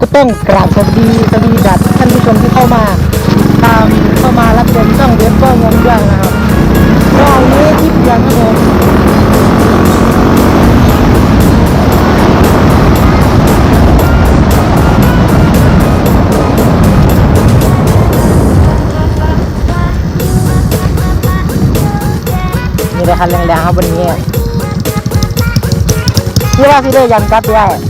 ก็ต้องกราบสวัสดีสวัสดีดัสท่านผู้ชมที่เข้ามาตามเข้ามารับชมช่องเว็บก็งงด้วยนะครับก็วันนี้คลิปเดียวครับผมมีแต่คันแรงๆครับวันนี้พี่ว่าพี่ได้ยันกัดได้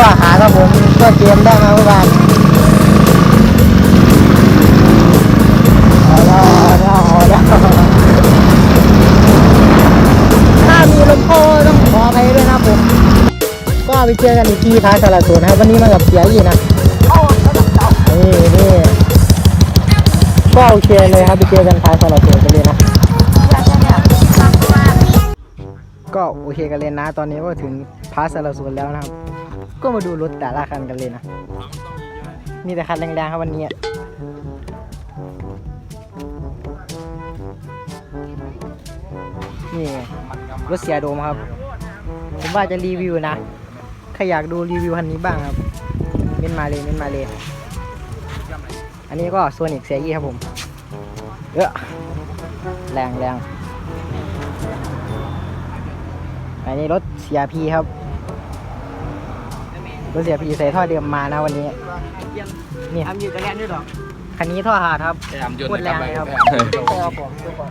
ก็หาครับผมก็เกมได้มาเมื่อวานเอาแล้วเอาแล้วเอาแล้วถ้ามีลมโพต้องขออภัยด้วยนะครับผม ก็ไปเจอกันอีกทีท้ายสารสูนนะครับวันนี้มากับเสียอีกนะนี่นี่ก็โอเคเลยครับไปเจอกันท้ายสารสูกันเลยนะก็โอเคกันเลยนะ ตอนนี้ก็ถึงพาสารสูนแล้วนะครับ ก็มาดูรถแต่ละคันกันเลยนะ มีแต่คันแรงๆครับวันนี้นี่รถเสียโดมครับ ผมว่าจะรีวิวนะ ใครอยากดูรีวิวคันนี้บ้างครับ เม้นมาเลยเม้นมาเลย อันนี้ก็ส่วนอีกเสียยี่ครับผมเยอะแรงแรงอันนี้รถ CRP ครับ รถ CRP ใส่ท่อเดิมมานะวันนี้ นี่ ทำอยู่ตะแกนด้วยหรอคันนี้ท่อหาดครับ พยายามยนพูดแรงเลยครับ พยายามใช่ครับผมดูก่อน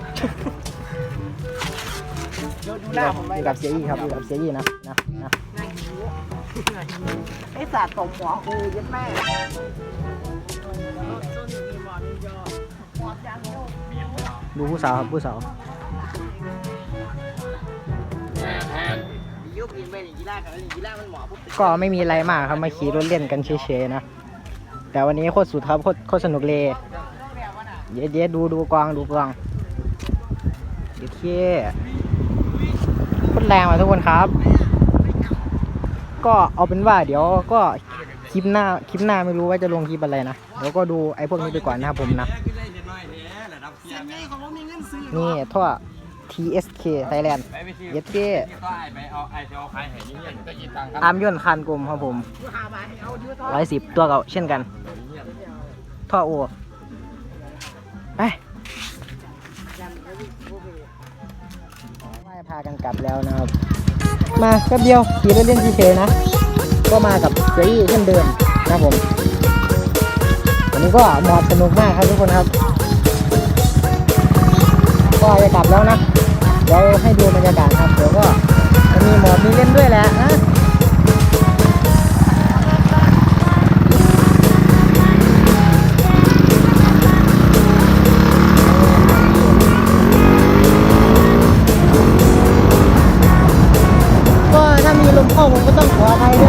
ดูหน้าผมไปอยู่กับเสียอีครับอยู่กับเสียอีนะนะนะไอ้สัตว์ตบหัวกูยัดแม่ดูผู้สาวครับผู้สาว ยุบอินไปหนีกีฬากับหนีกีฬามันหมอปุ๊บก็ไม่มีอะไรมากครับมาขี่รถเล่นกันเฉยๆนะ แต่วันนี้โคตรสุดครับโคตรโคตรสนุกเลย เย็ดเย็ดดูดูกองดูกองเย็ดเค้โคตรแรงมาทุกคนครับ ก็เอาเป็นว่าเดี๋ยวก็คลิปหน้าคลิปหน้าไม่รู้ว่าจะลงคลิปอะไรนะเดี๋ยวก็ดูไอ้พวกนี้ไปก่อนนะครับผมนะเสียงไงของผมมีเงินซื้อนี่ท่อ TSK Thailand เย็ดเค้ที่ก็ไอไปเอาไอไปเอาใครเห็นนี่เงี้ยก็ยินตังค์ครับอาร์มย่นคานกลมครับผมหามาเอาเยอะเท่าร้อยสิบตัวเก่าเช่นกัน ท่อโอไปไม่พากันกลับแล้วนะครับ มาแป๊บเดียวขี่รถเล่นเฉยๆนะ ก็มากับเซีเช่นเดิมนะครับผมวันนี้ก็หมอบสนุกมากครับทุกคนครับ ก็จะกลับแล้วนะ เดี๋ยวให้ดูบรรยากาศครับ เดี๋ยวก็จะมีหมอบมีเล่นด้วยแหละนะก็ถ้ามีลมเข้าผมก็ต้องขออภัยด้วย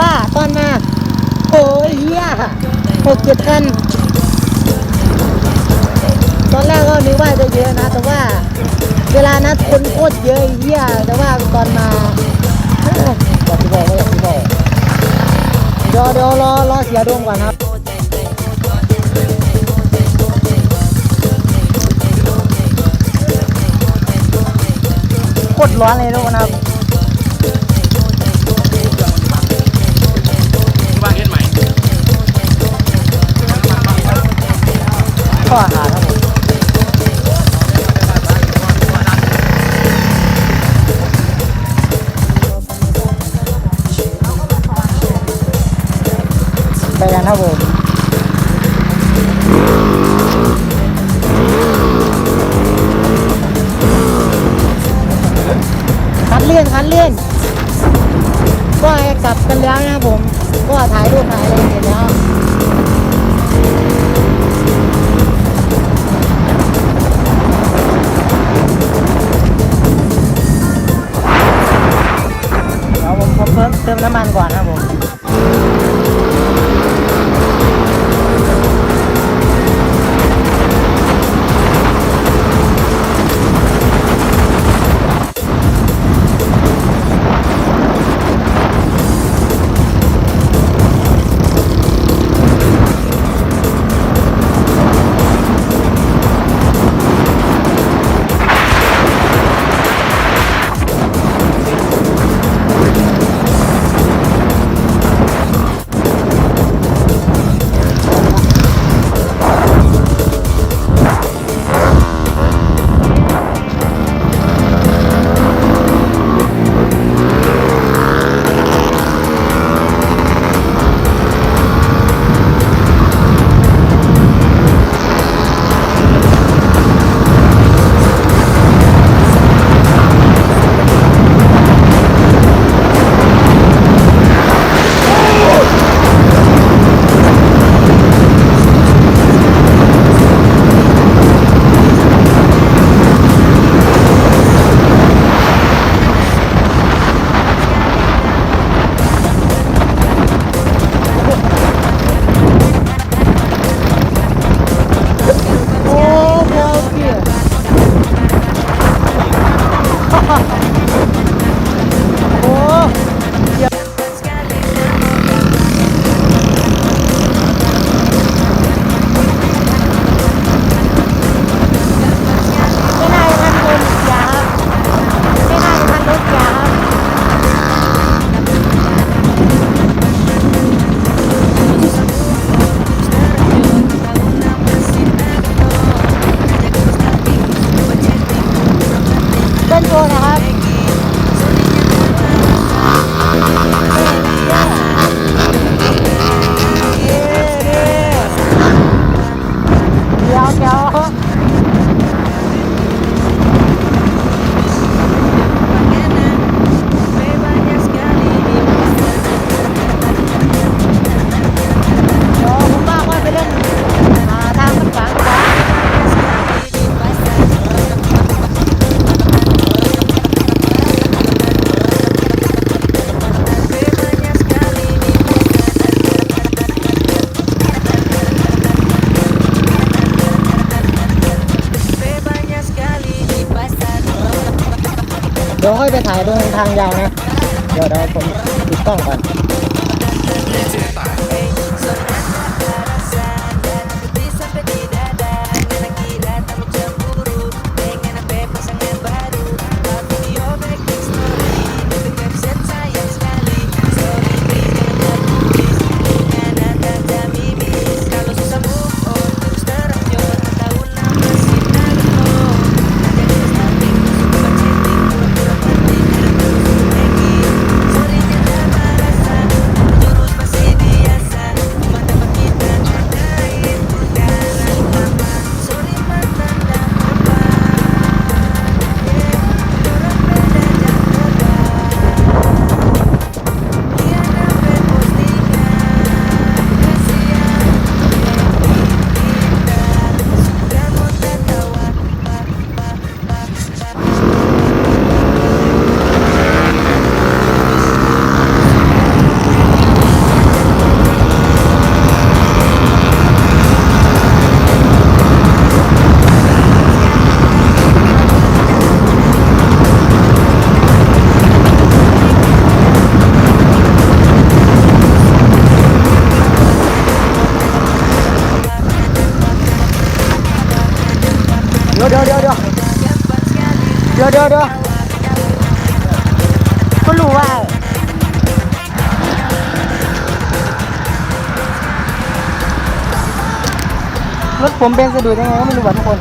ว่าตอนมาโอ้ยเฮียหกเจ็ดคันตอนแรกก็นึกว่าจะเยอะนะ แต่ว่า เวลานัดคนโคตรเยอะเฮียแต่ว่าตอนมาโอ้ยอยากจะบอกไม่บอกเดี๋ยวเดี๋ยวรอรอเสียดวงก่อนครับโคตรร้อนเลยทุกคนครับ ข้อ น้ำมันก่อนครับผม ต้นโทางยาวนะ เดี๋ยวเดี๋ยวผมติดกล้องก่อน ยวเดี๋ยวเดี๋ยวเดี๋ยวเดี๋ยวเดี๋ยวเดี๋ยวก็รู้ว่ารถผมเป็นสะดุดยังไงก็ไม่รู้ว่าทุกคน